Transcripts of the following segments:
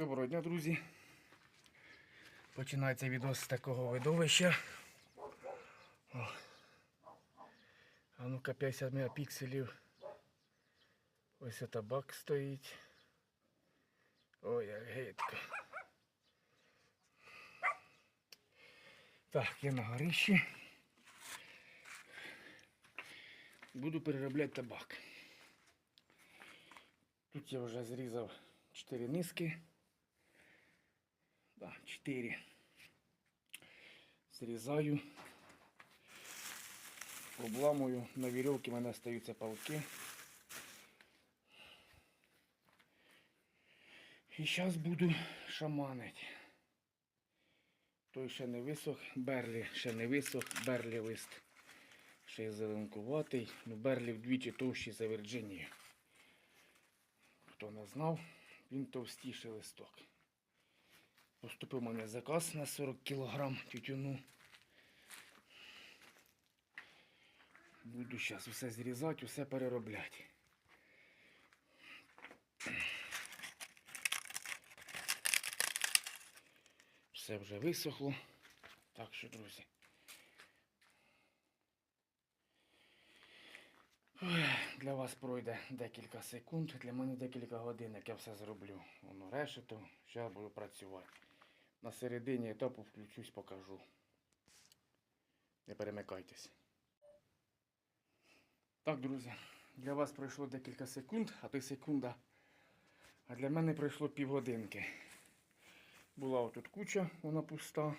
Доброго дня, друзі. Починається відео з такого видовища. А ну-ка 50 мегапікселів. Ось табак стоїть. Ой, як гидко. Так, я на горищі. Буду переробляти табак. Тут я вже зрізав 4 низки. Да, 4. Зрізаю. Обламую. На вірьовці в мене остаються палки. І зараз буду шаманити. Той ще не висох, берлі ще не висох, берлі лист. Ще й зеленкуватий, ну берлі вдвічі товщий за Вірджинію. Хто не знав, він товстіший листок. Поступив мене заказ на 40 кг тютюну. Буду зараз все зрізати, все переробляти. Все вже висохло. Так що, друзі. Для вас пройде декілька секунд, для мене декілька годин, як я все зроблю. Воно решето, зараз буду працювати. На середині етапу включусь, покажу. Не перемикайтесь. Так, друзі, для вас пройшло декілька секунд, а то секунда. А для мене пройшло півгодинки. Була отут куча, вона пуста.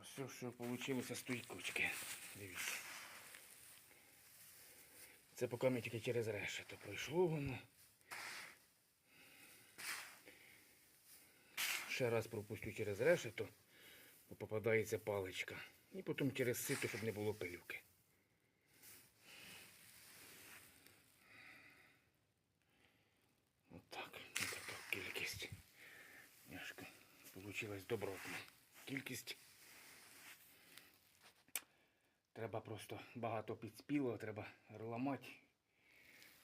Ось все, що вийшло з тої кучки. Дивіться. Це поки ми тільки через решето пройшло воно. Ще раз пропустю через решето, бо попадається паличка. І потім через сито, щоб не було пилюки. Отак. Ось така кількість. Няшка. Получилась добротна. Кількість. Треба просто багато підспіло, треба ламати.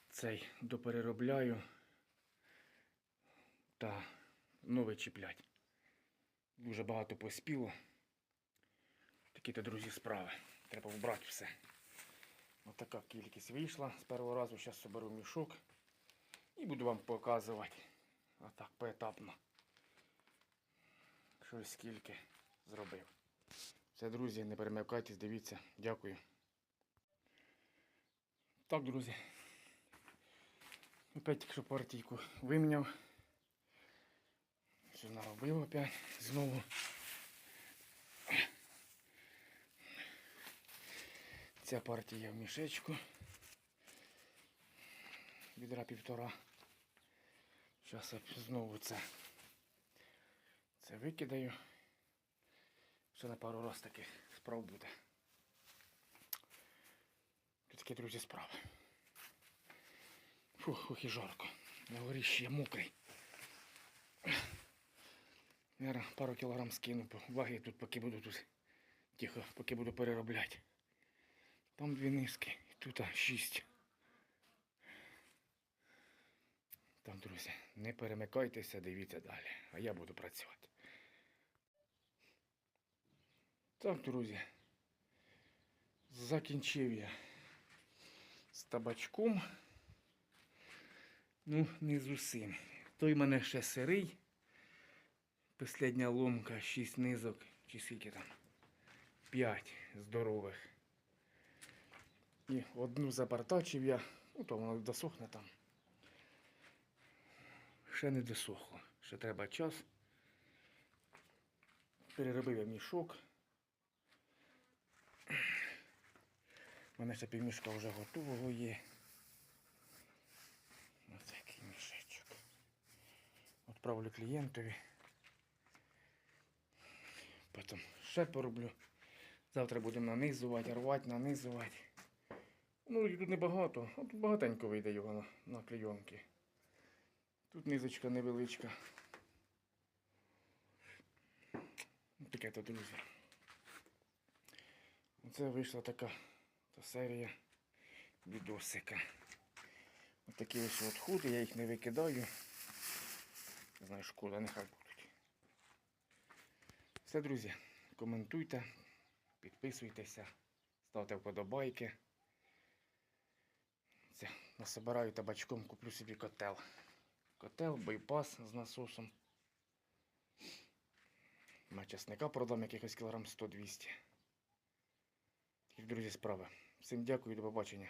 Цей допереробляю та новий чіплять. Дуже багато поспіло. Такі то, друзі, справи. Треба вбрати все. Ось така кількість вийшла. З першого разу зараз соберу мішок і буду вам показувати. Отак поетапно. Що скільки зробив. Все, друзі, не перемикайтесь, дивіться. Дякую. Так, друзі. Опять тільки що партійку виміняв. Все наробив опять знову. Ця партія в мішечку. Відра півтора. Зараз я знову це, це викидаю. Ще на пару раз таких справ буде. Тут такі, друзі, справи. Фух, ох і жарко. На горі ще мокрий. Наверно, пару кілограм скину, ваги тут поки буду тут тихо, поки буду переробляти. Там дві низки, тут шість. Там, друзі, не перемикайтеся, дивіться далі, а я буду працювати. Так, друзі, закінчив я з табачком. Ну, не з усім. Той мене ще сирий. Последня ломка, 6 низок, чи скільки там? 5 здорових. І одну запартачив я, ну то воно досохне там. Ще не досохло. Ще треба час. Переробив я мішок. У мене ще півмішка вже готового є. Ось такий мішечок. Відправлю клієнтові. Потім ще пороблю. Завтра будемо нанизувати, рвати, нанизувати. Ну, їх тут небагато, тут багатенько вийде його на, на клейонки. Тут низочка невеличка. Таке то, друзі. Оце вийшла така та серія відосика. Ось такі ось відходи, я їх не викидаю. Не знаю, шкода, нехай. Все, друзі, коментуйте, підписуйтеся, ставте вподобайки. Це, насобираю табачком, куплю собі котел. Котел, байпас з насосом. На часника продам якихось кілограм 100-200. Такі, друзі, справи. Всім дякую, до побачення.